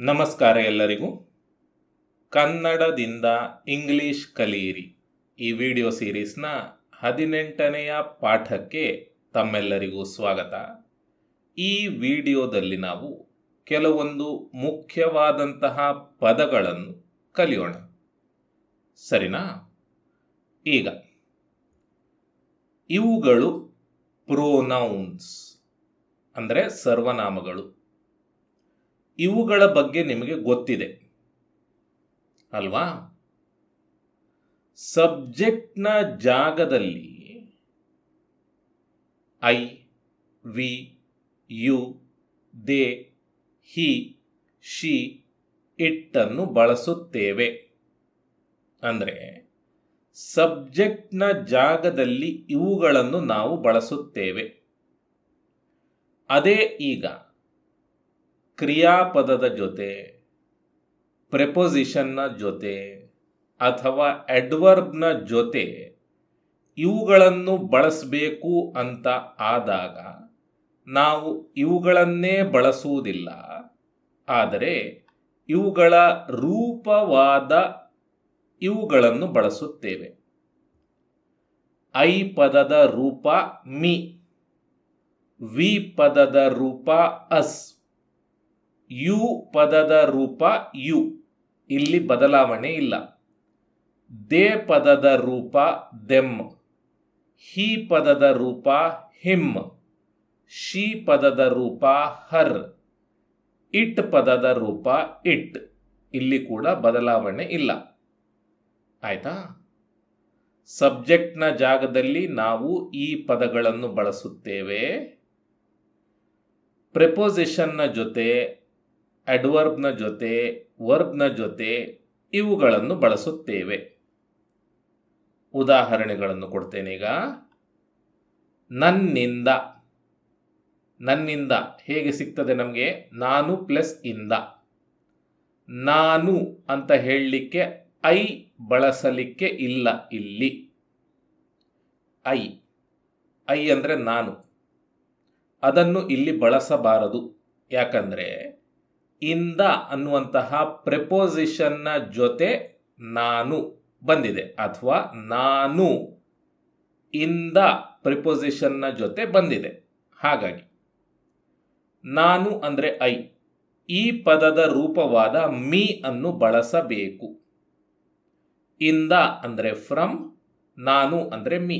ನಮಸ್ಕಾರ ಎಲ್ಲರಿಗೂ. ಕನ್ನಡದಿಂದ ಇಂಗ್ಲಿಷ್ ಕಲಿಯಿರಿ. ಈ ವಿಡಿಯೋ ಸೀರೀಸ್ನ ಹದಿನೆಂಟನೆಯ ಪಾಠಕ್ಕೆ ತಮ್ಮೆಲ್ಲರಿಗೂ ಸ್ವಾಗತ. ಈ ವಿಡಿಯೋದಲ್ಲಿ ನಾವು ಕೆಲವೊಂದು ಮುಖ್ಯವಾದಂತಹ ಪದಗಳನ್ನು ಕಲಿಯೋಣ. ಸರಿನಾ? ಈಗ, ಇವುಗಳು ಪ್ರೋನೌನ್ಸ್, ಅಂದರೆ ಸರ್ವನಾಮಗಳು. ಇವುಗಳ ಬಗ್ಗೆ ನಿಮಗೆ ಗೊತ್ತಿದೆ. ಅಲ್ವಾ? ಸಬ್ಜೆಕ್ಟ್ನ ಜಾಗದಲ್ಲಿ I, we, you, they, he, she, ಇಟ್ಟನ್ನು ಬಳಸುತ್ತೇವೆ. ಅಂದರೆ ಸಬ್ಜೆಕ್ಟ್ನ ಜಾಗದಲ್ಲಿ ಇವುಗಳನ್ನು ನಾವು ಬಳಸುತ್ತೇವೆ. ಅದೇ ಈಗ ಕ್ರಿಯಾಪದದ ಜೊತೆ ಪ್ರೆಪೊಸಿಷನ್ನ ಜೊತೆ ಅಥವಾ ಎಡ್ವರ್ಬ್ನ ಜೊತೆ ಇವುಗಳನ್ನು ಬಳಸಬೇಕು ಅಂತ ಆದಾಗ ನಾವು ಇವುಗಳನ್ನೇ ಬಳಸುವುದಿಲ್ಲ. ಆದರೆ ಇವುಗಳ ರೂಪವಾದ ಇವುಗಳನ್ನು ಬಳಸುತ್ತೇವೆ. ಐ ಪದದ ರೂಪ ಮಿ, ವಿ ಪದದ ರೂಪ ಅಸ್. ಯು ಪದದ ರೂಪ ಯು. ಇಲ್ಲಿ ಬದಲಾವಣೆ ಇಲ್ಲ. ದೇ ಪದದ ರೂಪ ದೆಮ್. ಹಿ ಪದದ ರೂಪ ಹಿಮ್. ಶಿ ಪದದ ರೂಪ ಹರ್. ಇಟ್ ಪದದ ರೂಪ ಇಟ್. ಇಲ್ಲಿ ಕೂಡ ಬದಲಾವಣೆ ಇಲ್ಲ. ಆಯ್ತಾ? ಸಬ್ಜೆಕ್ಟ್ನ ಜಾಗದಲ್ಲಿ ನಾವು ಈ ಪದಗಳನ್ನು ಬಳಸುತ್ತೇವೆ. ಪ್ರೆಪೋಸಿಷನ್ನ ಜೊತೆ ಅಡ್ವರ್ಬ್ನ ಜೊತೆ ವರ್ಬ್ನ ಜೊತೆ ಇವುಗಳನ್ನು ಬಳಸುತ್ತೇವೆ. ಉದಾಹರಣೆಗಳನ್ನು ಕೊಡ್ತೇನೆ ಈಗ. ನನ್ನಿಂದ. ನನ್ನಿಂದ ಹೇಗೆ ಸಿಗ್ತದೆ ನಮಗೆ? ನಾನು ಪ್ಲಸ್ ಇಂದ. ನಾನು ಅಂತ ಹೇಳಲಿಕ್ಕೆ ಐ ಬಳಸಲಿಕ್ಕೆ ಇಲ್ಲ ಇಲ್ಲಿ. ಐ ಐ ಅಂದರೆ ನಾನು. ಅದನ್ನು ಇಲ್ಲಿ ಬಳಸಬಾರದು. ಯಾಕಂದರೆ ಇಂದ ಅನ್ನುವಂತಹ ಪ್ರೆಪೋಸಿಷನ್ನ ಜೊತೆ ನಾನು ಬಂದಿದೆ ಅಥವಾ ನಾನು ಇಂದ ಪ್ರಿಪೋಸಿಷನ್ನ ಜೊತೆ ಬಂದಿದೆ. ಹಾಗಾಗಿ ನಾನು ಅಂದರೆ ಐ ಈ ಪದದ ರೂಪವಾದ ಮೀ ಅನ್ನು ಬಳಸಬೇಕು. ಇಂದ ಅಂದರೆ ಫ್ರಮ್ ನಾನು ಅಂದರೆ ಮೀ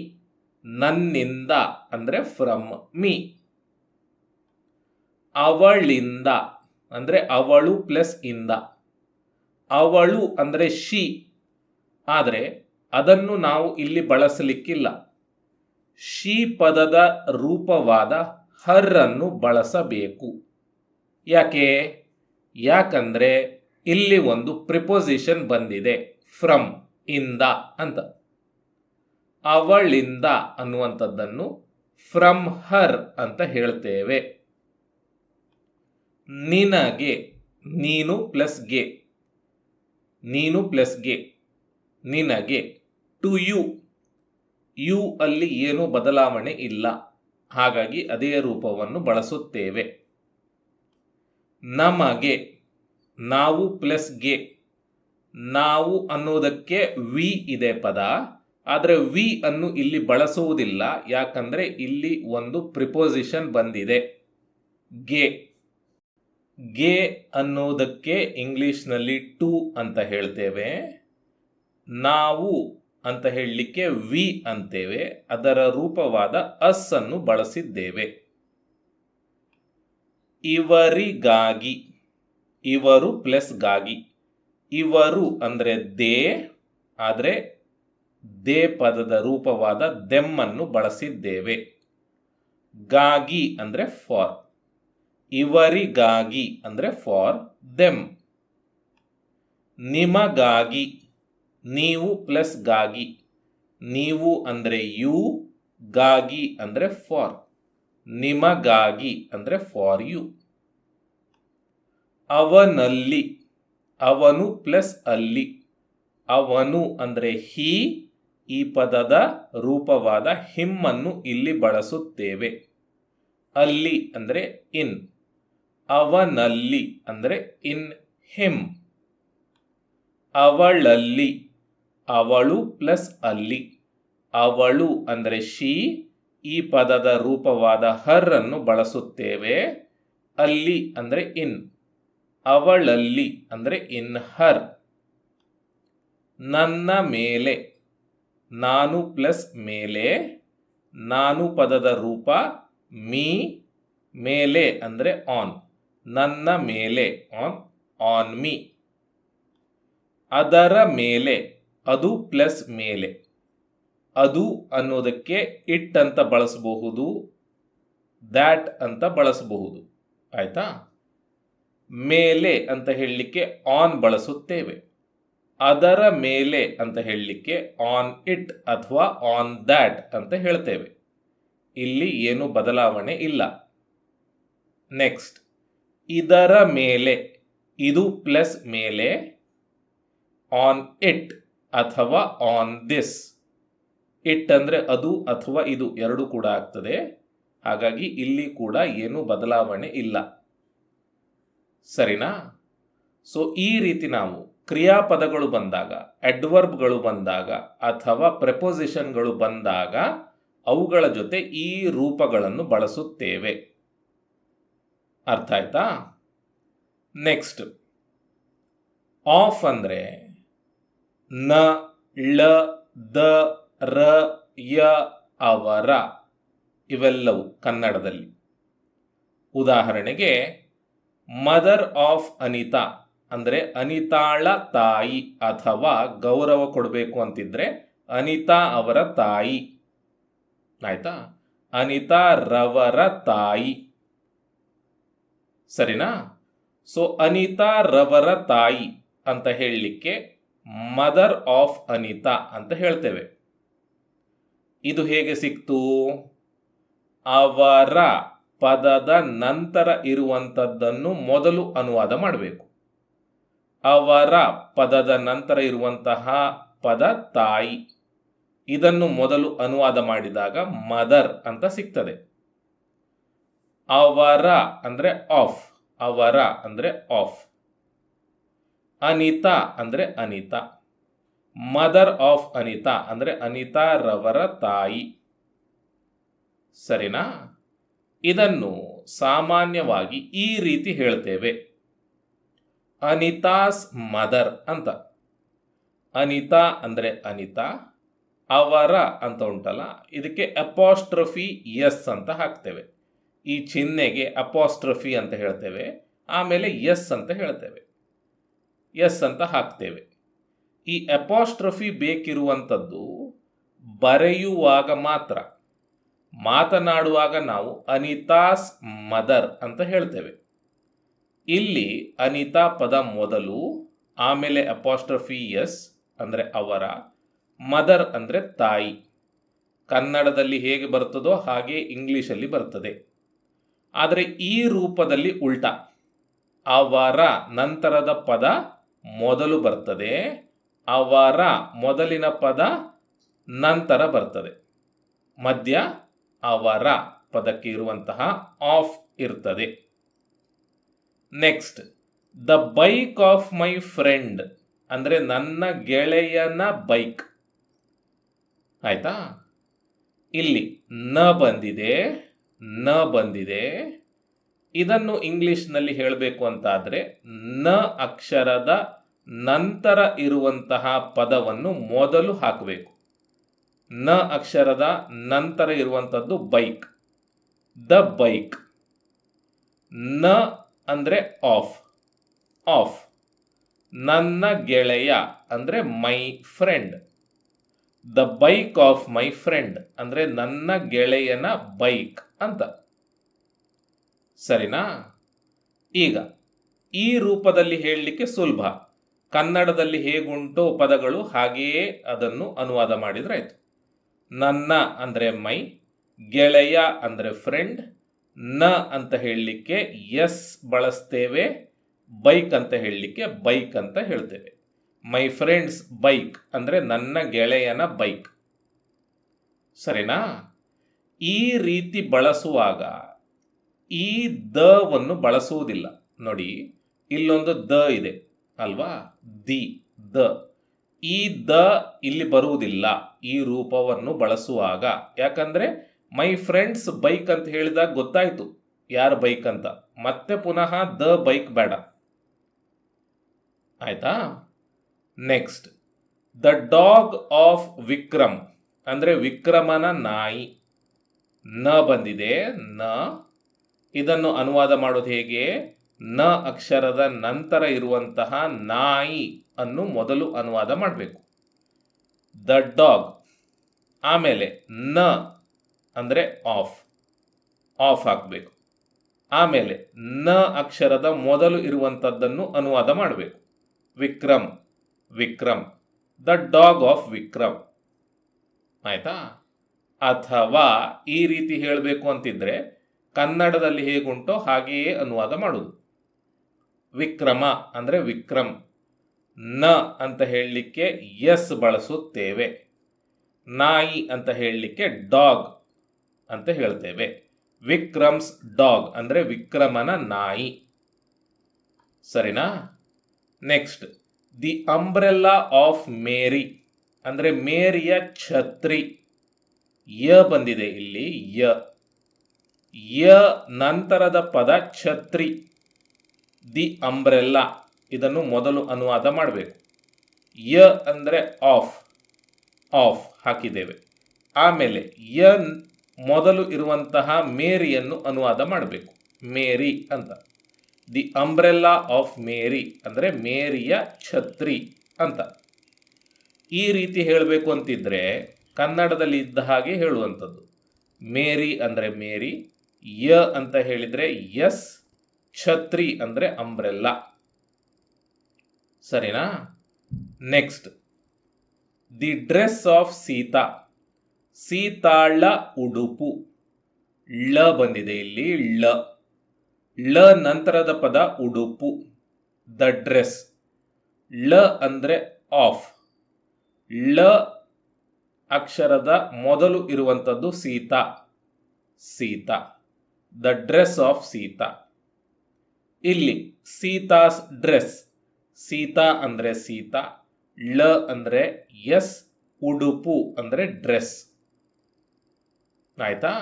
ನನ್ನಿಂದ ಅಂದರೆ ಫ್ರಮ್ ಮೀ ಅವಳಿಂದ ಅಂದರೆ ಅವಳು ಪ್ಲಸ್ ಇಂದ. ಅವಳು ಅಂದರೆ ಶಿ. ಆದರೆ ಅದನ್ನು ನಾವು ಇಲ್ಲಿ ಬಳಸಲಿಕ್ಕಿಲ್ಲ. ಶಿ ಪದದ ರೂಪವಾದ ಹರ್ರನ್ನು ಬಳಸಬೇಕು. ಯಾಕೆ? ಯಾಕಂದರೆ ಇಲ್ಲಿ ಒಂದು ಪ್ರಿಪೊಸಿಷನ್ ಬಂದಿದೆ. ಫ್ರಮ್ ಇಂದ ಅಂತ. ಅವಳಿಂದ ಅನ್ನುವಂಥದ್ದನ್ನು ಫ್ರಮ್ ಹರ್ ಅಂತ ಹೇಳ್ತೇವೆ. ನಿನಗೆ, ನೀನು ಪ್ಲಸ್ಗೆ, ನೀನು ಪ್ಲಸ್ಗೆ, ನಿನಗೆ ಟು ಯು ಯು ಅಲ್ಲಿ ಏನೂ ಬದಲಾವಣೆ ಇಲ್ಲ. ಹಾಗಾಗಿ ಅದೇ ರೂಪವನ್ನು ಬಳಸುತ್ತೇವೆ. ನಮಗೆ, ನಾವು ಪ್ಲಸ್ಗೆ, ನಾವು ಅನ್ನೋದಕ್ಕೆ ವಿ ಇದೆ ಪದ. ಆದರೆ ವಿ ಅನ್ನು ಇಲ್ಲಿ ಬಳಸುವುದಿಲ್ಲ. ಯಾಕಂದರೆ ಇಲ್ಲಿ ಒಂದು ಪ್ರಿಪೋಸಿಷನ್ ಬಂದಿದೆ. ಗೆ. ಗೆ ಅನ್ನೋದಕ್ಕೆ ಇಂಗ್ಲೀಷ್ನಲ್ಲಿ ಟು ಅಂತ ಹೇಳ್ತೇವೆ. ನಾವು ಅಂತ ಹೇಳಲಿಕ್ಕೆ ವಿ ಅಂತೇವೆ. ಅದರ ರೂಪವಾದ ಅಸ್ ಅನ್ನು ಬಳಸಿದ್ದೇವೆ. ಇವರಿಗಾಗಿ, ಇವರು ಪ್ಲಸ್ಗಾಗಿ. ಇವರು ಅಂದರೆ ದೇ, ಆದರೆ ದೇ ಪದದ ರೂಪವಾದ ದೆಮ್ಮನ್ನು ಬಳಸಿದ್ದೇವೆ. ಗಾಗಿ ಅಂದರೆ ಫಾರ್. ಇವರಿಗಾಗಿ, ಅಂದರೆ ಫಾರ್ ದೆಮ್ ನಿಮಗಾಗಿ, ನೀವು ಪ್ಲಸ್ಗಾಗಿ. ನೀವು ಅಂದರೆ ಯು ಗಾಗಿ ಅಂದರೆ ಫಾರ್ ನಿಮಗಾಗಿ ಅಂದರೆ ಫಾರ್ ಯು ಅವನಲ್ಲಿ, ಅವನು ಪ್ಲಸ್ ಅಲ್ಲಿ. ಅವನು ಅಂದರೆ ಹಿ ಈ ಪದದ ರೂಪವಾದ ಹಿಮ್ಮನ್ನು ಇಲ್ಲಿ ಬಳಸುತ್ತೇವೆ. ಅಲ್ಲಿ ಅಂದರೆ ಇನ್ ಅವನಲ್ಲಿ, ಅಂದರೆ ಇನ್ ಹಿಮ್ ಅವಳಲ್ಲಿ, ಅವಳು ಪ್ಲಸ್ ಅಲ್ಲಿ. ಅವಳು ಅಂದರೆ ಶಿ ಈ ಪದದ ರೂಪವಾದ ಹರ್ ಅನ್ನು ಬಳಸುತ್ತೇವೆ. ಅಲ್ಲಿ ಅಂದರೆ ಇನ್ ಅವಳಲ್ಲಿ ಅಂದರೆ ಇನ್ ಹರ್ ನನ್ನ ಮೇಲೆ, ನಾನು ಪ್ಲಸ್ ಮೇಲೆ. ನಾನು ಪದದ ರೂಪ ಮೀ ಮೇಲೆ ಅಂದರೆ ಆನ್ ನನ್ನ ಮೇಲೆ ಆನ್ ಆನ್ ಮೀ ಅದರ ಮೇಲೆ, ಅದು ಪ್ಲಸ್ ಮೇಲೆ. ಅದು ಅನ್ನೋದಕ್ಕೆ ಇಟ್ ಅಂತ ಬಳಸಬಹುದು ದ್ಯಾಟ್ ಅಂತ ಬಳಸಬಹುದು. ಆಯಿತಾ? ಮೇಲೆ ಅಂತ ಹೇಳಲಿಕ್ಕೆ ಆನ್ ಬಳಸುತ್ತೇವೆ. ಅದರ ಮೇಲೆ ಅಂತ ಹೇಳಲಿಕ್ಕೆ ಆನ್ ಇಟ್ ಅಥವಾ ಆನ್ ದ್ಯಾಟ್ ಅಂತ ಹೇಳ್ತೇವೆ. ಇಲ್ಲಿ ಏನು ಬದಲಾವಣೆ ಇಲ್ಲ. ನೆಕ್ಸ್ಟ್ ಇದರ ಮೇಲೆ, ಇದು ಪ್ಲಸ್ ಮೇಲೆ ಆನ್ ಇಟ್ ಅಥವಾ ಆನ್ ದಿಸ್ ಇಟ್ ಅಂದರೆ ಅದು ಅಥವಾ ಇದು ಎರಡು ಕೂಡ ಆಗ್ತದೆ. ಹಾಗಾಗಿ ಇಲ್ಲಿ ಕೂಡ ಏನು ಬದಲಾವಣೆ ಇಲ್ಲ. ಸರಿನಾ? ಸೊ ಈ ರೀತಿ ನಾವು ಕ್ರಿಯಾಪದಗಳು ಬಂದಾಗ ಅಡ್ವರ್ಬ್ಗಳು ಬಂದಾಗ ಅಥವಾ ಪ್ರೆಪೊಸಿಷನ್ಗಳು ಬಂದಾಗ, ಅವುಗಳ ಜೊತೆ ಈ ರೂಪಗಳನ್ನು ಬಳಸುತ್ತೇವೆ. ಅರ್ಥ ಆಯ್ತಾ? ನೆಕ್ಸ್ಟ್ ಆಫ್ ಅಂದರೆ ನ, ಳ, ದ, ರ, ಯ, ಅವರ ಇವೆಲ್ಲವು ಕನ್ನಡದಲ್ಲಿ. ಉದಾಹರಣೆಗೆ ಮದರ್ ಆಫ್ ಅನಿತಾ ಅಂದರೆ ಅನಿತಾಳ ತಾಯಿ ಅಥವಾ ಗೌರವ ಕೊಡಬೇಕು ಅಂತಿದ್ರೆ ಅನಿತಾ ಅವರ ತಾಯಿ. ಆಯ್ತಾ? ಅನಿತಾ ರವರ ತಾಯಿ. ಸರಿನಾ? ಸೊ ಅನಿತಾ ರವರ ತಾಯಿ ಅಂತ ಹೇಳಲಿಕ್ಕೆ ಮದರ್ ಆಫ್ ಅನಿತಾ ಅಂತ ಹೇಳ್ತೇವೆ. ಇದು ಹೇಗೆ ಸಿಕ್ತು? ಅವರ ಪದದ ನಂತರ ಇರುವಂಥದ್ದನ್ನು ಮೊದಲು ಅನುವಾದ ಮಾಡಬೇಕು. ಅವರ ಪದದ ನಂತರ ಇರುವಂತಹ ಪದ ತಾಯಿ. ಇದನ್ನು ಮೊದಲು ಅನುವಾದ ಮಾಡಿದಾಗ ಮದರ್ ಅಂತ ಸಿಗ್ತದೆ. ಅವರ ಅಂದರೆ ಆಫ್. ಅವರ ಅಂದರೆ ಆಫ್. ಅನಿತಾ ಅಂದರೆ ಅನಿತಾ. ಮದರ್ ಆಫ್ ಅನಿತಾ ಅಂದರೆ ಅನಿತಾ ರವರ ತಾಯಿ. ಸರಿನಾ? ಇದನ್ನು ಸಾಮಾನ್ಯವಾಗಿ ಈ ರೀತಿ ಹೇಳ್ತೇವೆ. ಅನಿತಾಸ್ ಮದರ್ ಅಂತ. ಅನಿತಾ ಅಂದರೆ ಅನಿತಾ. ಅವರ ಅಂತ ಉಂಟಲ್ಲ, ಇದಕ್ಕೆ ಅಪಾಸ್ಟ್ರಫಿ ಎಸ್ ಅಂತ ಹಾಕ್ತೇವೆ. ಈ ಚಿಹ್ನೆಗೆ ಅಪಾಸ್ಟ್ರಫಿ ಅಂತ ಹೇಳ್ತೇವೆ, ಆಮೇಲೆ ಎಸ್ ಅಂತ ಹೇಳ್ತೇವೆ. ಎಸ್ ಅಂತ ಹಾಕ್ತೇವೆ. ಈ ಅಪಾಸ್ಟ್ರಫಿ ಬೇಕಿರುವಂಥದ್ದು ಬರೆಯುವಾಗ ಮಾತ್ರ. ಮಾತನಾಡುವಾಗ ನಾವು ಅನಿತಾಸ್ ಮದರ್ ಅಂತ ಹೇಳ್ತೇವೆ. ಇಲ್ಲಿ ಅನಿತಾ ಪದ ಮೊದಲು, ಆಮೇಲೆ ಅಪಾಸ್ಟ್ರಫಿ ಎಸ್ ಅಂದರೆ ಅವರ, ಮದರ್ ಅಂದರೆ ತಾಯಿ. ಕನ್ನಡದಲ್ಲಿ ಹೇಗೆ ಬರ್ತದೋ ಹಾಗೆ ಇಂಗ್ಲೀಷಲ್ಲಿ ಬರ್ತದೆ. ಆದರೆ ಈ ರೂಪದಲ್ಲಿ ಉಲ್ಟ. ಅವರ ನಂತರದ ಪದ ಮೊದಲು ಬರ್ತದೆ, ಅವರ ಮೊದಲಿನ ಪದ ನಂತರ ಬರ್ತದೆ. ಮಧ್ಯ ಅವರ ಪದಕ್ಕೆ ಇರುವಂತಹ ಆಫ್ ಇರ್ತದೆ. Next, the bike of my friend ಅಂದರೆ ನನ್ನ ಗೆಳೆಯನ ಬೈಕ್. ಆಯ್ತಾ? ಇಲ್ಲಿ ನ ಬಂದಿದೆ ನ ಬಂದಿದೆ. ಇದನ್ನು ಇಂಗ್ಲಿಷ್ನಲ್ಲಿ ಹೇಳಬೇಕು ಅಂತಾದರೆ ನ ಅಕ್ಷರದ ನಂತರ ಇರುವಂತಹ ಪದವನ್ನು ಮೊದಲು ಹಾಕಬೇಕು. ನ ಅಕ್ಷರದ ನಂತರ ಇರುವಂಥದ್ದು ಬೈಕ್. The bike. ನ ಅಂದರೆ ಆಫ್. ಆಫ್. ನನ್ನ ಗೆಳೆಯ ಅಂದರೆ my friend. The bike of my friend ಅಂದರೆ ನನ್ನ ಗೆಳೆಯನ ಬೈಕ್ ಅಂತ. ಸರಿನಾ? ಈಗ, ಈ ರೂಪದಲ್ಲಿ ಹೇಳಲಿಕ್ಕೆ ಸುಲಭ. ಕನ್ನಡದಲ್ಲಿ ಹೇಗುಂಟೋ ಪದಗಳು ಹಾಗೆಯೇ ಅದನ್ನು ಅನುವಾದ ಮಾಡಿದರೆ ಆಯಿತು. ನನ್ನ ಅಂದರೆ ಮೈ, ಗೆಳೆಯ ಅಂದರೆ ಫ್ರೆಂಡ್ನ ಅಂತ ಹೇಳಲಿಕ್ಕೆ ಎಸ್ ಬಳಸ್ತೇವೆ, ಬೈಕ್ ಅಂತ ಹೇಳಲಿಕ್ಕೆ ಬೈಕ್ ಅಂತ ಹೇಳ್ತೇವೆ. ಮೈ ಫ್ರೆಂಡ್ಸ್ ಬೈಕ್ ಅಂದರೆ ನನ್ನ ಗೆಳೆಯನ ಬೈಕ್. ಸರಿನಾ? ಈ ರೀತಿ ಬಳಸುವಾಗ ಈ ದವನ್ನು ಬಳಸುವುದಿಲ್ಲ. ನೋಡಿ, ಇಲ್ಲೊಂದು ದ ಇದೆ ಅಲ್ವಾ? The, the. ಈ ದ ಇಲ್ಲಿ ಬರುವುದಿಲ್ಲ. ಈ ರೂಪವನ್ನು ಬಳಸುವಾಗ. ಯಾಕಂದರೆ ಮೈ ಫ್ರೆಂಡ್ಸ್ ಬೈಕ್ ಅಂತ ಹೇಳಿದಾಗ ಗೊತ್ತಾಯಿತು ಯಾರ ಬೈಕ್ ಅಂತ. ಮತ್ತೆ ಪುನಃ ದ ಬೈಕ್ ಬೇಡ. ಆಯ್ತಾ? Next the dog of Vikram ಅಂದರೆ ವಿಕ್ರಮನ ನಾಯಿ. ನ ಬಂದಿದೆ. ನ. ಇದನ್ನು ಅನುವಾದ ಮಾಡೋದು ಹೇಗೆ? ನ ಅಕ್ಷರದ ನಂತರ ಇರುವಂತಹ ನಾಯಿ ಅನ್ನು ಮೊದಲು ಅನುವಾದ ಮಾಡಬೇಕು. ದ ಡಾಗ್ ಆಮೇಲೆ ನ ಅಂದರೆ ಆಫ್ ಆಫ್ ಹಾಕಬೇಕು. ಆಮೇಲೆ ನ ಅಕ್ಷರದ ಮೊದಲು ಇರುವಂಥದ್ದನ್ನು ಅನುವಾದ ಮಾಡಬೇಕು. Vikram. Vikram. The dog of Vikram. ಆಯಿತಾ? ಅಥವಾ ಈ ರೀತಿ ಹೇಳಬೇಕು ಅಂತಿದ್ರೆ ಕನ್ನಡದಲ್ಲಿ ಹೇಗುಂಟೋ ಹಾಗೆಯೇ ಅನುವಾದ ಮಾಡುವುದು ವಿಕ್ರಮ ಅಂದರೆ ವಿಕ್ರಮ್. ನ ಅಂತ ಹೇಳಲಿಕ್ಕೆ ಎಸ್ ಬಳಸುತ್ತೇವೆ. ನಾಯಿ ಅಂತ ಹೇಳಲಿಕ್ಕೆ ಡಾಗ್ ಅಂತ ಹೇಳ್ತೇವೆ. ವಿಕ್ರಮ್ಸ್ ಡಾಗ್ ಅಂದರೆ ವಿಕ್ರಮನ ನಾಯಿ. ಸರಿನಾ? Next. The umbrella of Mary ಅಂದರೆ ಮೇರಿಯ ಛತ್ರಿ. ಯ ಬಂದಿದೆ ಇಲ್ಲಿ, ಯ. ಯ ನಂತರದ ಪದ ಛತ್ರಿ. ದಿ ಅಂಬ್ರೆಲ್ಲಾ ಇದನ್ನು ಮೊದಲು ಅನುವಾದ ಮಾಡಬೇಕು. ಯ ಅಂದರೆ ಆಫ್ ಆಫ್ ಹಾಕಿದ್ದೇವೆ. ಆಮೇಲೆ ಯ ಮೊದಲು ಇರುವಂತಹ ಮೇರಿಯನ್ನು ಅನುವಾದ ಮಾಡಬೇಕು. ಮೇರಿ ಅಂತ. ದಿ ಅಂಬ್ರೆಲ್ಲಾ ಆಫ್ ಮೇರಿ ಅಂದರೆ ಮೇರಿಯ ಛತ್ರಿ ಅಂತ. ಈ ರೀತಿ ಹೇಳಬೇಕು ಅಂತಿದ್ರೆ ಕನ್ನಡದಲ್ಲಿ ಇದ್ದ ಹಾಗೆ ಹೇಳುವಂಥದ್ದು. ಮೇರಿ ಅಂದರೆ ಮೇರಿ, ಯ ಅಂತ ಹೇಳಿದರೆ ಎಸ್, ಛತ್ರಿ ಅಂದರೆ ಅಂಬ್ರೆಲ್ಲಾ ಸರಿನಾ? Next the dress of Sita ಸೀತಾಳ ಉಡುಪು. ಳ ಬಂದಿದೆ ಇಲ್ಲಿ, ಳ. ಳ ನಂತರದ ಪದ ಉಡುಪು, ದ ಡ್ರೆಸ್. ಳ ಅಂದರೆ ಆಫ್. ಳ ಅಕ್ಷರದ ಮೊದಲು ಇರುವಂಥದ್ದು Sita. Sita. The dress of Sita. ಇಲ್ಲಿ ಸೀತಾಸ್ ಡ್ರೆಸ್. ಸೀತಾ ಅಂದರೆ ಸೀತಾ. ಳ ಅಂದರೆ ಎಸ್, ಉಡುಪು ಅಂದರೆ ಡ್ರೆಸ್. ಆಯ್ತಾ?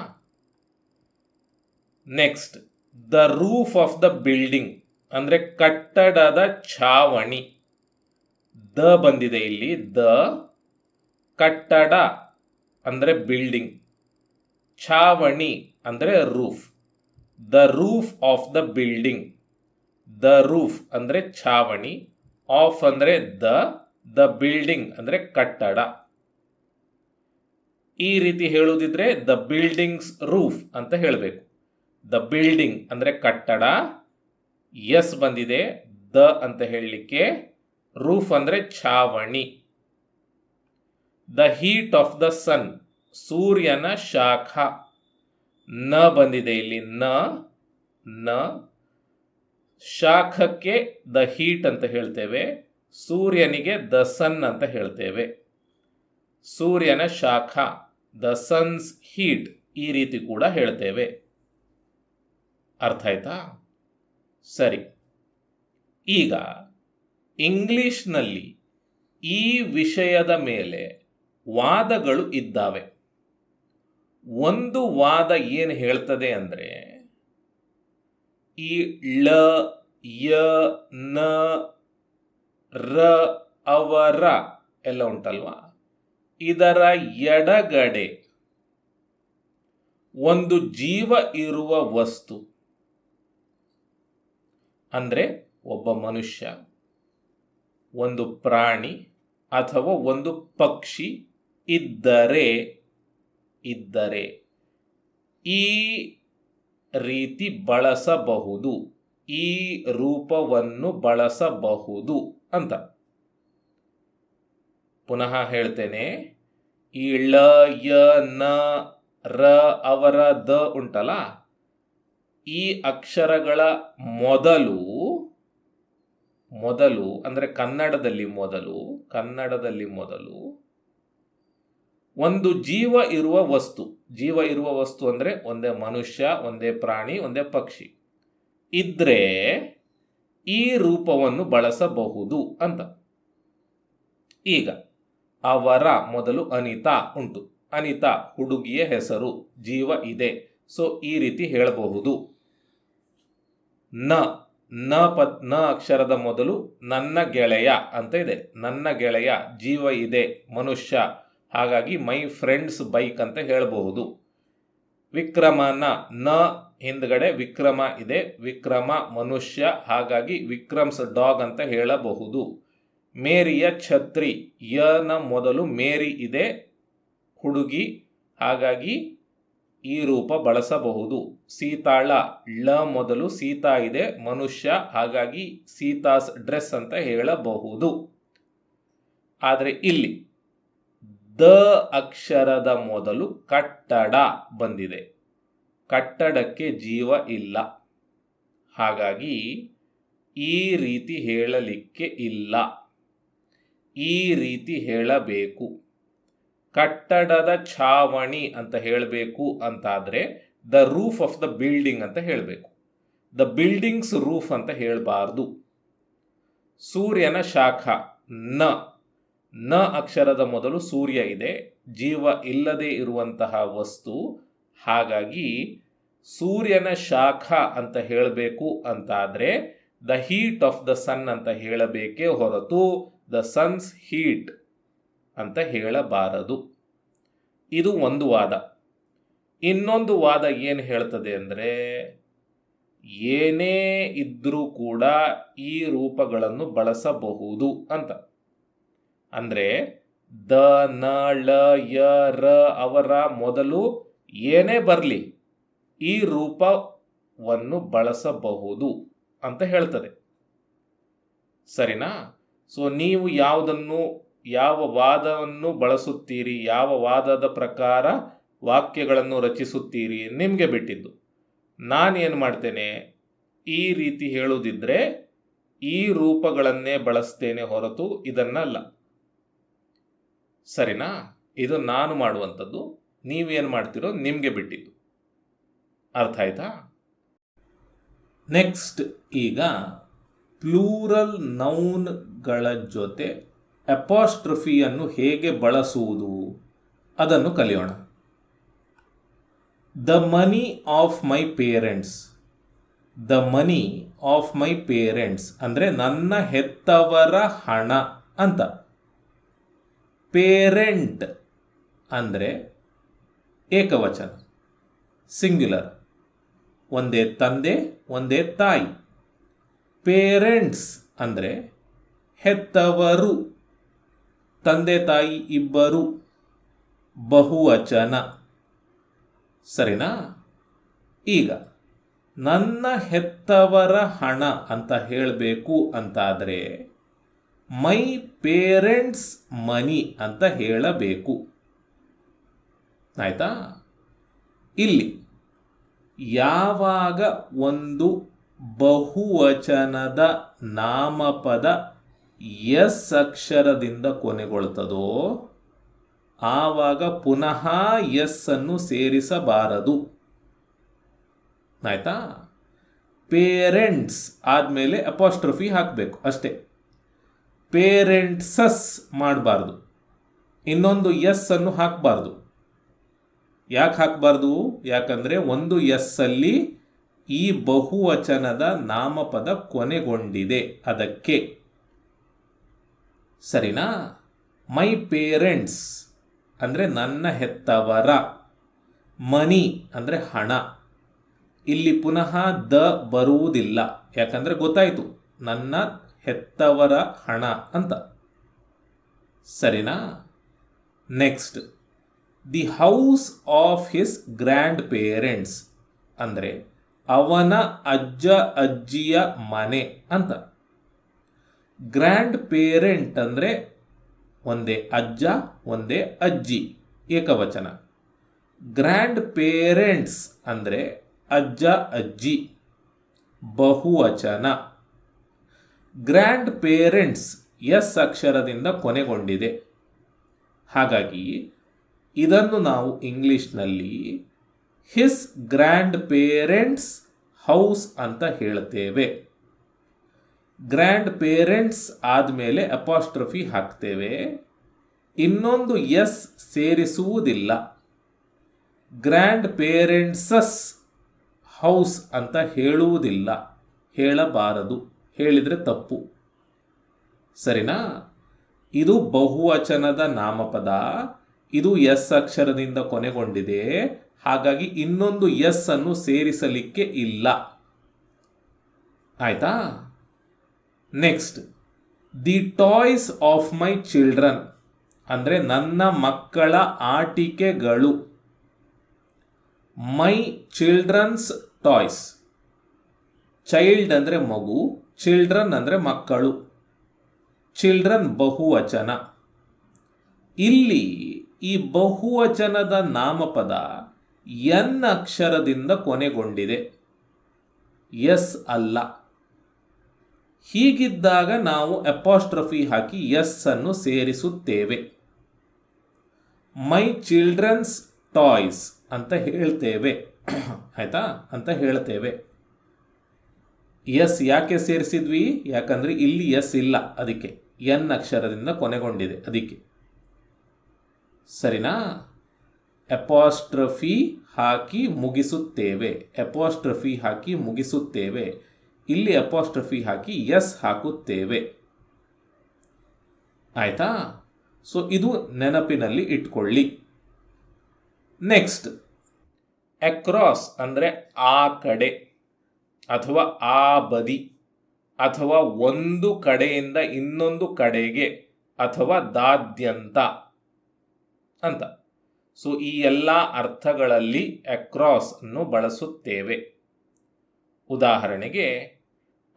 Next. The roof of the building ಅಂದರೆ ಕಟ್ಟಡದ ಛಾವಣಿ. ದ ಬಂದಿದೆ ಇಲ್ಲಿ, ದ, ಕಟ್ಟಡ, ಅಂದರೆ ಬಿಲ್ಡಿಂಗ್ ಛಾವಣಿ, ಅಂದರೆ roof the roof of the building the roof ಅಂದರೆ ಛಾವಣಿ. ಆಫ್ ಅಂದರೆ ದ ದ ಬಿಲ್ಡಿಂಗ್ ಅಂದರೆ ಕಟ್ಟಡ. ಈ ರೀತಿ ಹೇಳುವುದಿದ್ರೆ ದ ಬಿಲ್ಡಿಂಗ್ಸ್ ರೂಫ್ ಅಂತ ಹೇಳಬೇಕು. ದ ಬಿಲ್ಡಿಂಗ್ ಅಂದರೆ ಕಟ್ಟಡ ಎಸ್ ಬಂದಿದೆ, ದ ಅಂತ ಹೇಳಲಿಕ್ಕೆ ರೂಫ್ ಅಂದರೆ ಛಾವಣಿ. The heat of the sun ಸೂರ್ಯನ ಶಾಖ. ನ ಬಂದಿದೆ ಇಲ್ಲಿ, ನ ನ. ಶಾಖಕ್ಕೆ ದ ಹೀಟ್ ಅಂತ ಹೇಳ್ತೇವೆ, ಸೂರ್ಯನಿಗೆ ದ ಸನ್ ಅಂತ ಹೇಳ್ತೇವೆ. ಸೂರ್ಯನ ಶಾಖ ದ ಸನ್ಸ್ ಹೀಟ್ ಈ ರೀತಿ ಕೂಡ ಹೇಳ್ತೇವೆ. ಅರ್ಥ ಆಯ್ತಾ? ಸರಿ. ಈಗ ಇಂಗ್ಲಿಷ್ನಲ್ಲಿ ಈ ವಿಷಯದ ಮೇಲೆ ವಾದಗಳು ಇದ್ದಾವೆ. ಒಂದು ವಾದ ಏನು ಹೇಳ್ತದೆ ಅಂದರೆ, ಈ ಳ, ಯ, ನ, ರ, ಅವರ ಎಲ್ಲ ಉಂಟಲ್ವಾ? ಇದರ ಎಡಗಡೆ ಒಂದು ಜೀವ ಇರುವ ವಸ್ತು. ಅಂದರೆ ಒಬ್ಬ ಮನುಷ್ಯ, ಒಂದು ಪ್ರಾಣಿ ಅಥವಾ ಒಂದು ಪಕ್ಷಿ ಇದ್ದರೆ ಇದ್ದರೆ ಈ ರೀತಿ ಬಳಸಬಹುದು, ಈ ರೂಪವನ್ನು ಬಳಸಬಹುದು ಅಂತ. ಪುನಃ ಹೇಳ್ತೇನೆ ಈ ಳ ಯ ನ ರ ಅವರ ದ ಉಂಟಲ್ಲ? ಈ ಅಕ್ಷರಗಳ ಮೊದಲು ಮೊದಲು ಅಂದರೆ ಕನ್ನಡದಲ್ಲಿ ಮೊದಲು ಕನ್ನಡದಲ್ಲಿ ಮೊದಲು ಒಂದು ಜೀವ ಇರುವ ವಸ್ತು. ಜೀವ ಇರುವ ವಸ್ತು ಅಂದರೆ ಒಂದೇ ಮನುಷ್ಯ, ಒಂದೇ ಪ್ರಾಣಿ, ಒಂದೇ ಪಕ್ಷಿ. ಇದ್ರೆ ಈ ರೂಪವನ್ನು ಬಳಸಬಹುದು ಅಂತ. ಈಗ ಅವರ ಮೊದಲು ಅನಿತಾ ಉಂಟು. ಅನಿತಾ ಹುಡುಗಿಯ ಹೆಸರು ಜೀವ ಇದೆ. ಸೊ ಈ ರೀತಿ ಹೇಳಬಹುದು. ನ ನ ಪದ್, ನ ಅಕ್ಷರದ ಮೊದಲು ನನ್ನ ಗೆಳೆಯ ಅಂತ ಇದೆ. ನನ್ನ ಗೆಳೆಯ, ಜೀವ ಇದೆ, ಮನುಷ್ಯ. ಹಾಗಾಗಿ ಮೈ ಫ್ರೆಂಡ್ಸ್ ಬೈಕ್ ಅಂತ ಹೇಳಬಹುದು. ವಿಕ್ರಮನ ನ ಹಿಂದ್ಗಡೆ ವಿಕ್ರಮ ಇದೆ. ವಿಕ್ರಮ ಮನುಷ್ಯ, ಹಾಗಾಗಿ ವಿಕ್ರಮ್ಸ್ ಡಾಗ್ ಅಂತ ಹೇಳಬಹುದು. ಮೇರಿಯ ಛತ್ರಿ ಯನ ಮೊದಲು ಮೇರಿ ಇದೆ, ಹುಡುಗಿ. ಹಾಗಾಗಿ ಈ ರೂಪ ಬಳಸಬಹುದು. ಸೀತಾಳ, ಳ ಮೊದಲು ಸೀತಾ ಇದೆ, ಮನುಷ್ಯ, ಹಾಗಾಗಿ ಸೀತಾಸ್ ಡ್ರೆಸ್ ಅಂತ ಹೇಳಬಹುದು. ಆದರೆ ಇಲ್ಲಿ ದ ಅಕ್ಷರದ ಮೊದಲು ಕಟ್ಟಡ ಬಂದಿದೆ. ಕಟ್ಟಡಕ್ಕೆ ಜೀವ ಇಲ್ಲ. ಹಾಗಾಗಿ ಈ ರೀತಿ ಹೇಳಲಿಕ್ಕೆ ಇಲ್ಲ. ಈ ರೀತಿ ಹೇಳಬೇಕು. ಕಟ್ಟಡದ ಛಾವಣಿ ಅಂತ ಹೇಳಬೇಕು ಅಂತಾದರೆ the roof of the building ಅಂತ ಹೇಳಬೇಕು. ದ ಬಿಲ್ಡಿಂಗ್ಸ್ ರೂಫ್ ಅಂತ ಹೇಳಬಾರ್ದು. ಸೂರ್ಯನ ಶಾಖ, ನ. ನ ಅಕ್ಷರದ ಮೊದಲು ಸೂರ್ಯ ಇದೆ. ಜೀವ ಇಲ್ಲದೆ ಇರುವಂತಹ ವಸ್ತು. ಹಾಗಾಗಿ ಸೂರ್ಯನ ಶಾಖ ಅಂತ ಹೇಳಬೇಕು ಅಂತಾದರೆ the heat of the sun ಅಂತ ಹೇಳಬೇಕೇ ಹೊರತು ದ ಸನ್ಸ್ ಹೀಟ್ ಅಂತ ಹೇಳಬಾರದು. ಇದು ಒಂದು ವಾದ. ಇನ್ನೊಂದು ವಾದ ಏನು ಹೇಳ್ತದೆ ಅಂದರೆ, ಏನೇ ಇದ್ದರೂ ಕೂಡ ಈ ರೂಪಗಳನ್ನು ಬಳಸಬಹುದು ಅಂತ. ಅಂದರೆ, ದ, ನ, ಳ, ಯ, ರ, ಅವರ ಮೊದಲು ಏನೇ ಬರಲಿ ಈ ರೂಪವನ್ನು ಬಳಸಬಹುದು ಅಂತ ಹೇಳ್ತದೆ. ಸರಿನಾ? ಸೊ ನೀವು ಯಾವುದನ್ನು ಯಾವ ವಾದವನ್ನು ಬಳಸುತ್ತೀರಿ, ಯಾವ ವಾದದ ಪ್ರಕಾರ ವಾಕ್ಯಗಳನ್ನು ರಚಿಸುತ್ತೀರಿ ನಿಮಗೆ ಬಿಟ್ಟಿದ್ದು. ನಾನೇನು ಮಾಡ್ತೇನೆ, ಈ ರೀತಿ ಹೇಳುವುದಿದ್ದರೆ ಈ ರೂಪಗಳನ್ನೇ ಬಳಸ್ತೇನೆ ಹೊರತು ಇದನ್ನಲ್ಲ. ಸರಿನಾ? ಇದು ನಾನು ಮಾಡುವಂಥದ್ದು ನೀವೇನು ಮಾಡ್ತೀರೋ ನಿಮಗೆ ಬಿಟ್ಟಿದ್ದು. ಅರ್ಥ ಆಯ್ತಾ? ನೆಕ್ಸ್ಟ್ ಈಗ ಪ್ಲೂರಲ್ ನೌನ್ಗಳ ಜೊತೆ ಅಪಾಸ್ಟ್ರಫಿಯನ್ನು ಹೇಗೆ ಬಳಸುವುದು? ಅದನ್ನು ಕಲಿಯೋಣ. The money of my parents. The money of my parents ಅಂದರೆ ನನ್ನ ಹೆತ್ತವರ ಹಣ ಅಂತ. ಪೇರೆಂಟ್ ಅಂದರೆ ಏಕವಚನ, ಸಿಂಗ್ಯುಲರ್. ಒಂದೇ ತಂದೆ, ಒಂದೇ ತಾಯಿ. ಪೇರೆಂಟ್ಸ್ ಅಂದರೆ ಹೆತ್ತವರು. ತಂದೆ ತಾಯಿ ಇಬ್ಬರು ಬಹುವಚನ. ಸರಿನಾ? ಈಗ, ನನ್ನ ಹೆತ್ತವರ ಹಣ ಅಂತ ಹೇಳಬೇಕು ಅಂತಾದರೆ, ಮೈ ಪೇರೆಂಟ್ಸ್ ಮನಿ ಅಂತ ಹೇಳಬೇಕು. ಆಯಿತಾ? ಇಲ್ಲಿ, ಯಾವಾಗ ಒಂದು ಬಹುವಚನದ ನಾಮಪದ ಎಸ್ ಅಕ್ಷರದಿಂದ ಕೊನೆಗೊಳ್ತದೋ, ಆವಾಗ ಪುನಃ ಎಸ್ ಅನ್ನು ಸೇರಿಸಬಾರದು. ಆಯ್ತಾ? ಪೇರೆಂಟ್ಸ್ ಆದಮೇಲೆ ಅಪಾಸ್ಟ್ರಫಿ ಹಾಕಬೇಕು, ಅಷ್ಟೇ. ಪೇರೆಂಟ್ಸಸ್ ಮಾಡಬಾರ್ದು. ಇನ್ನೊಂದು ಎಸ್ ಅನ್ನು ಹಾಕಬಾರ್ದು. ಯಾಕೆ ಹಾಕಬಾರ್ದು? ಯಾಕಂದರೆ ಒಂದು ಎಸ್ ಅಲ್ಲಿ ಈ ಬಹುವಚನದ ನಾಮಪದ ಕೊನೆಗೊಂಡಿದೆ, ಅದಕ್ಕೆ. ಸರಿನಾ? ಮೈ ಪೇರೆಂಟ್ಸ್ ಅಂದರೆ ನನ್ನ ಹೆತ್ತವರ. ಮನಿ ಅಂದರೆ ಹಣ. ಇಲ್ಲಿ ಪುನಃ ದ ಬರುವುದಿಲ್ಲ. ಯಾಕಂದರೆ ಗೊತ್ತಾಯಿತು, ನನ್ನ ಹೆತ್ತವರ ಹಣ ಅಂತ. ಸರಿನಾ? Next the house of his grandparents ಅಂದರೆ ಅವನ ಅಜ್ಜ ಅಜ್ಜಿಯ ಮನೆ ಅಂತ. ಗ್ರ್ಯಾಂಡ್ ಪೇರೆಂಟ್ ಅಂದರೆ ಒಂದೇ ಅಜ್ಜ, ಒಂದೇ ಅಜ್ಜಿ, ಏಕವಚನ. ಗ್ರ್ಯಾಂಡ್ ಪೇರೆಂಟ್ಸ್ ಅಂದರೆ ಅಜ್ಜ, ಅಜ್ಜಿ, ಬಹುವಚನ. ಗ್ರ್ಯಾಂಡ್ ಪೇರೆಂಟ್ಸ್ ಎಸ್ ಅಕ್ಷರದಿಂದ ಕೊನೆಗೊಂಡಿದೆ. ಹಾಗಾಗಿ ಇದನ್ನು ನಾವು ಇಂಗ್ಲೀಷ್ನಲ್ಲಿ ಹಿಸ್ ಗ್ರ್ಯಾಂಡ್ ಪೇರೆಂಟ್ಸ್ ಹೌಸ್ ಅಂತ ಹೇಳ್ತೇವೆ ಗ್ರ್ಯಾಂಡ್ ಪೇರೆಂಟ್ಸ್ ಆದಮೇಲೆ ಅಪಾಸ್ಟ್ರಫಿ ಹಾಕ್ತೇವೆ. ಇನ್ನೊಂದು ಎಸ್ ಸೇರಿಸುವುದಿಲ್ಲ. ಗ್ರ್ಯಾಂಡ್ ಪೇರೆಂಟ್ಸಸ್ ಹೌಸ್ ಅಂತ ಹೇಳುವುದಿಲ್ಲ. ಹೇಳಬಾರದು. ಹೇಳಿದರೆ ತಪ್ಪು. ಸರಿನಾ? ಇದು ಬಹುವಚನದ ನಾಮಪದ. ಇದು ಎಸ್ ಅಕ್ಷರದಿಂದ ಕೊನೆಗೊಂಡಿದೆ. ಹಾಗಾಗಿ ಇನ್ನೊಂದು ಎಸ್ ಅನ್ನು ಸೇರಿಸಲಿಕ್ಕೆ ಇಲ್ಲ. ಆಯ್ತಾ? Next the toys of my children ಅಂದರೆ ನನ್ನ ಮಕ್ಕಳ ಆಟಿಕೆಗಳು. ಮೈ ಚಿಲ್ಡ್ರನ್ಸ್ ಟಾಯ್ಸ್ ಚೈಲ್ಡ್ ಅಂದರೆ ಮಗು ಚಿಲ್ಡ್ರನ್ ಅಂದರೆ ಮಕ್ಕಳು. ಚಿಲ್ಡ್ರನ್ ಬಹುವಚನ. ಇಲ್ಲಿ ಈ ಬಹುವಚನದ ನಾಮಪದ ಎನ್ ಅಕ್ಷರದಿಂದ ಕೊನೆಗೊಂಡಿದೆ. ಎಸ್ ಅಲ್ಲ. ಹೀಗಿದ್ದಾಗ ನಾವು ಅಪಾಸ್ಟ್ರಫಿ ಹಾಕಿ ಎಸ್ ಅನ್ನು ಸೇರಿಸುತ್ತೇವೆ. ಮೈ ಚಿಲ್ಡ್ರನ್ಸ್ ಟಾಯ್ಸ್ ಅಂತ ಹೇಳ್ತೇವೆ. ಆಯ್ತಾ? ಅಂತ ಹೇಳ್ತೇವೆ. ಎಸ್ ಯಾಕೆ ಸೇರಿಸಿದ್ವಿ? ಯಾಕಂದರೆ ಇಲ್ಲಿ ಎಸ್ ಇಲ್ಲ. ಅದಕ್ಕೆ ಎನ್ ಅಕ್ಷರದಿಂದ ಕೊನೆಗೊಂಡಿದೆ. ಅದಕ್ಕೆ. ಸರಿನಾ? ಎಪಾಸ್ಟ್ರಫಿ ಹಾಕಿ ಮುಗಿಸುತ್ತೇವೆ. ಎಪಾಸ್ಟ್ರಫಿ ಹಾಕಿ ಮುಗಿಸುತ್ತೇವೆ. ಇಲ್ಲಿ ಅಪಾಸ್ಟ್ರಫಿ ಹಾಕಿ ಎಸ್ ಹಾಕುತ್ತೇವೆ. ಆಯಿತಾ? ಸೊ ಇದು ನೆನಪಿನಲ್ಲಿ ಇಟ್ಕೊಳ್ಳಿ. ನೆಕ್ಸ್ಟ್ ಅಕ್ರಾಸ್ ಅಂದರೆ ಆ ಕಡೆ ಅಥವಾ ಆ ಬದಿ ಅಥವಾ ಒಂದು ಕಡೆಯಿಂದ ಇನ್ನೊಂದು ಕಡೆಗೆ ಅಥವಾ ದಾದ್ಯಂತ ಅಂತ. ಸೊ ಈ ಎಲ್ಲ ಅರ್ಥಗಳಲ್ಲಿ ಅಕ್ರಾಸ್ ಅನ್ನು ಬಳಸುತ್ತೇವೆ. ಉದಾಹರಣೆಗೆ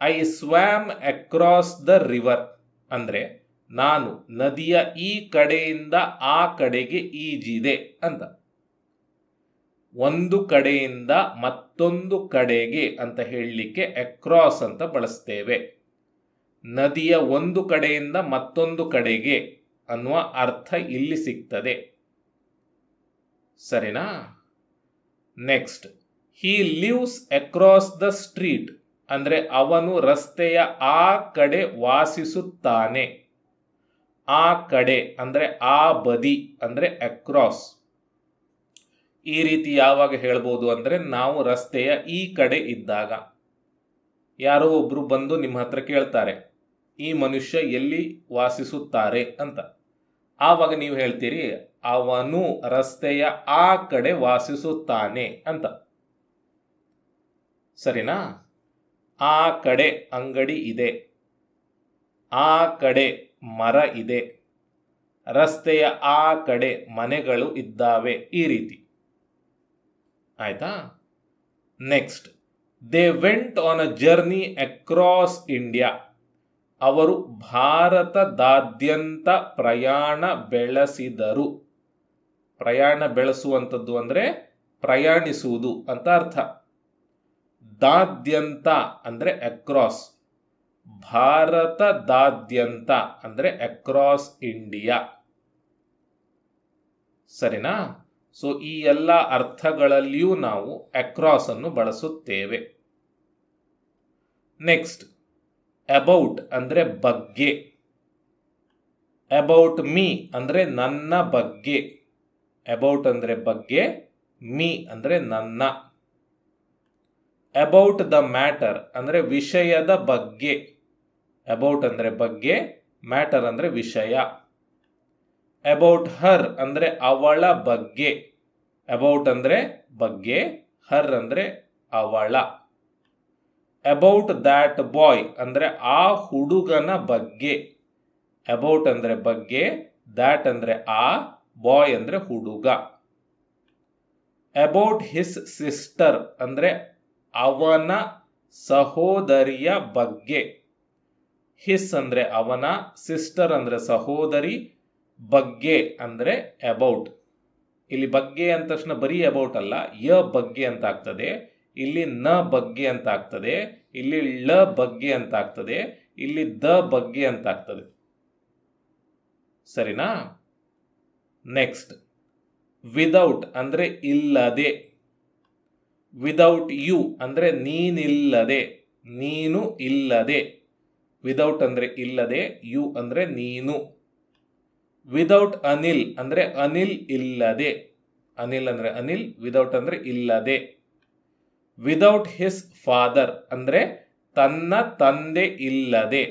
I swam across the river ಅಂದರೆ ನಾನು ನದಿಯ ಈ ಕಡೆಯಿಂದ ಆ ಕಡೆಗೆ ಈಜಿದೆ ಅಂತ. ಒಂದು ಕಡೆಯಿಂದ ಮತ್ತೊಂದು ಕಡೆಗೆ ಅಂತ ಹೇಳಲಿಕ್ಕೆ ಅಕ್ರಾಸ್ ಅಂತ ಬಳಸ್ತೇವೆ. ನದಿಯ ಒಂದು ಕಡೆಯಿಂದ ಮತ್ತೊಂದು ಕಡೆಗೆ ಅನ್ನುವ ಅರ್ಥ ಇಲ್ಲಿ ಸಿಗ್ತದೆ. ಸರಿನಾ? Next he lives across the street ಅಂದರೆ ಅವನು ರಸ್ತೆಯ ಆ ಕಡೆ ವಾಸಿಸುತ್ತಾನೆ. ಆ ಕಡೆ ಅಂದರೆ ಆ ಬದಿ ಅಂದರೆ ಅಕ್ರಾಸ್ ಈ ರೀತಿ ಯಾವಾಗ ಹೇಳ್ಬೋದು ಅಂದರೆ ನಾವು ರಸ್ತೆಯ ಈ ಕಡೆ ಇದ್ದಾಗ. ಯಾರೋ ಒಬ್ಬರು ಬಂದು ನಿಮ್ಮ ಹತ್ರ ಕೇಳ್ತಾರೆ, ಈ ಮನುಷ್ಯ ಎಲ್ಲಿ ವಾಸಿಸುತ್ತಾರೆ ಅಂತ. ಆವಾಗ ನೀವು ಹೇಳ್ತೀರಿ, ಅವನು ರಸ್ತೆಯ ಆ ಕಡೆ ವಾಸಿಸುತ್ತಾನೆ ಅಂತ. ಸರಿನಾ? ಆ ಕಡೆ ಅಂಗಡಿ ಇದೆ. ಆ ಕಡೆ ಮರ ಇದೆ. ರಸ್ತೆಯ ಆ ಕಡೆ ಮನೆಗಳು ಇದ್ದಾವೆ ಈ ರೀತಿ. ಆಯ್ತಾ? Next they went on a journey across India ಅವರು ಭಾರತದಾದ್ಯಂತ ಪ್ರಯಾಣ ಬೆಳೆಸಿದರು. ಪ್ರಯಾಣ ಬೆಳೆಸುವಂಥದ್ದು ಅಂದರೆ ಪ್ರಯಾಣಿಸುವುದು ಅಂತ ಅರ್ಥ. ದಾದ್ಯಂತ ಅಂದರೆ ಅಕ್ರಾಸ್ ಭಾರತದಾದ್ಯಂತ ಅಂದರೆ ಅಕ್ರಾಸ್ ಇಂಡಿಯಾ ಸರಿನಾ? ಸೊ ಈ ಎಲ್ಲ ಅರ್ಥಗಳಲ್ಲಿಯೂ ನಾವು ಅಕ್ರಾಸ್ ಅನ್ನು ಬಳಸುತ್ತೇವೆ. ನೆಕ್ಸ್ಟ್ ಅಬೌಟ್ ಅಂದರೆ ಬಗ್ಗೆ. ಅಬೌಟ್ ಮೀ ಅಂದರೆ ನನ್ನ ಬಗ್ಗೆ. ಅಬೌಟ್ ಅಂದರೆ ಬಗ್ಗೆ ಮೀ ಅಂದರೆ ನನ್ನ. ಅಬೌಟ್ ದ ಮ್ಯಾಟರ್ ಅಂದರೆ ವಿಷಯದ ಬಗ್ಗೆ. ಅಬೌಟ್ ಅಂದರೆ ಬಗ್ಗೆ ಮ್ಯಾಟರ್ ಅಂದರೆ ವಿಷಯ. ಅಬೌಟ್ ಹರ್ ಅಂದರೆ ಅವಳ ಬಗ್ಗೆ. ಅಬೌಟ್ ಅಂದರೆ ಬಗ್ಗೆ ಹರ್ ಅಂದರೆ ಅವಳ. ಅಬೌಟ್ ದ್ಯಾಟ್ ಬಾಯ್ ಅಂದರೆ ಆ ಹುಡುಗನ ಬಗ್ಗೆ. ಅಬೌಟ್ ಅಂದರೆ ಬಗ್ಗೆ ದ್ಯಾಟ್ ಅಂದರೆ ಆ ಬಾಯ್ ಅಂದರೆ ಹುಡುಗ. ಅಬೌಟ್ ಹಿಸ್ ಸಿಸ್ಟರ್ ಅಂದರೆ ಅವನ ಸಹೋದರಿಯ ಬಗ್ಗೆ. ಹಿಸ್ ಅಂದರೆ ಅವನ ಸಿಸ್ಟರ್ ಅಂದರೆ ಸಹೋದರಿ, ಬಗ್ಗೆ ಅಂದರೆ ಅಬೌಟ್ ಇಲ್ಲಿ ಬಗ್ಗೆ ಅಂದ ತಕ್ಷಣ ಬರೀ ಅಬೌಟ್ ಅಲ್ಲ, ಯ ಬಗ್ಗೆ ಅಂತ ಆಗ್ತದೆ, ಇಲ್ಲಿ ನ ಬಗ್ಗೆ ಅಂತ ಆಗ್ತದೆ, ಇಲ್ಲಿ ಳ ಬಗ್ಗೆ ಅಂತ ಆಗ್ತದೆ, ಇಲ್ಲಿ ದ ಬಗ್ಗೆ ಅಂತ ಆಗ್ತದೆ. ಸರಿನಾ? ನೆಕ್ಸ್ಟ್ ವಿದೌಟ್ ಅಂದರೆ ಇಲ್ಲದೆ. ವಿದೌಟ್ ಯು ಅಂದರೆ ನೀನಿಲ್ಲದೆ, ನೀನು ಇಲ್ಲದೆ. ವಿದೌಟ್ ಅಂದರೆ ಇಲ್ಲದೆ ಯು ಅಂದರೆ ನೀನು. ವಿದೌಟ್ ಅನಿಲ್ ಅಂದರೆ ಅನಿಲ್ ಇಲ್ಲದೆ. ಅನಿಲ್ ಅಂದರೆ ಅನಿಲ್ ವಿದೌಟ್ ಅಂದರೆ ಇಲ್ಲದೆ. ವಿದೌಟ್ ಹಿಸ್ ಫಾದರ್ ಅಂದರೆ ತನ್ನ ತಂದೆ ಇಲ್ಲದೆ.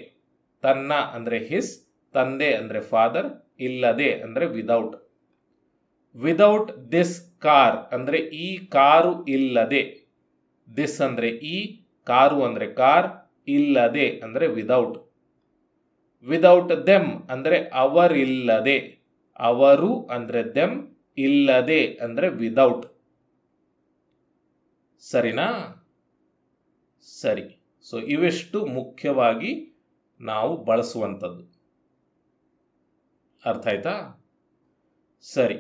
ತನ್ನ ಅಂದರೆ ಹಿಸ್ ತಂದೆ ಅಂದರೆ ಫಾದರ್ ಇಲ್ಲದೆ ಅಂದರೆ ವಿದೌಟ್ ವಿದೌಟ್ ದಿಸ್ ಕಾರ್ ಅಂದರೆ ಈ ಕಾರು ಇಲ್ಲದೆ ದಿಸ್ ಅಂದರೆ ಈ, ಕಾರು ಅಂದರೆ ಕಾರ್, ಇಲ್ಲದೆ ಅಂದರೆ ವಿದೌಟ್ ವಿದೌಟ್ ದೆಮ್ ಅಂದರೆ ಅವರಿಲ್ಲದೆ, ಅವರು ಅಂದರೆ ದೆಮ್ ಇಲ್ಲದೆ ಅಂದರೆ ವಿದೌಟ್ ಸರಿನಾ? ಸರಿ. ಸೊ ಇವೆಷ್ಟು ಮುಖ್ಯವಾಗಿ ನಾವು ಬಳಸುವಂಥದ್ದು. ಅರ್ಥ ಆಯ್ತಾ? ಸರಿ.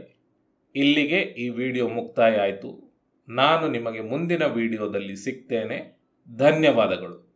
ಇಲ್ಲಿಗೆ ಈ ವಿಡಿಯೋ ಮುಕ್ತಾಯ ಆಯಿತು. ನಾನು ನಿಮಗೆ ಮುಂದಿನ ವಿಡಿಯೋದಲ್ಲಿ ಸಿಗ್ತೇನೆ. ಧನ್ಯವಾದಗಳು.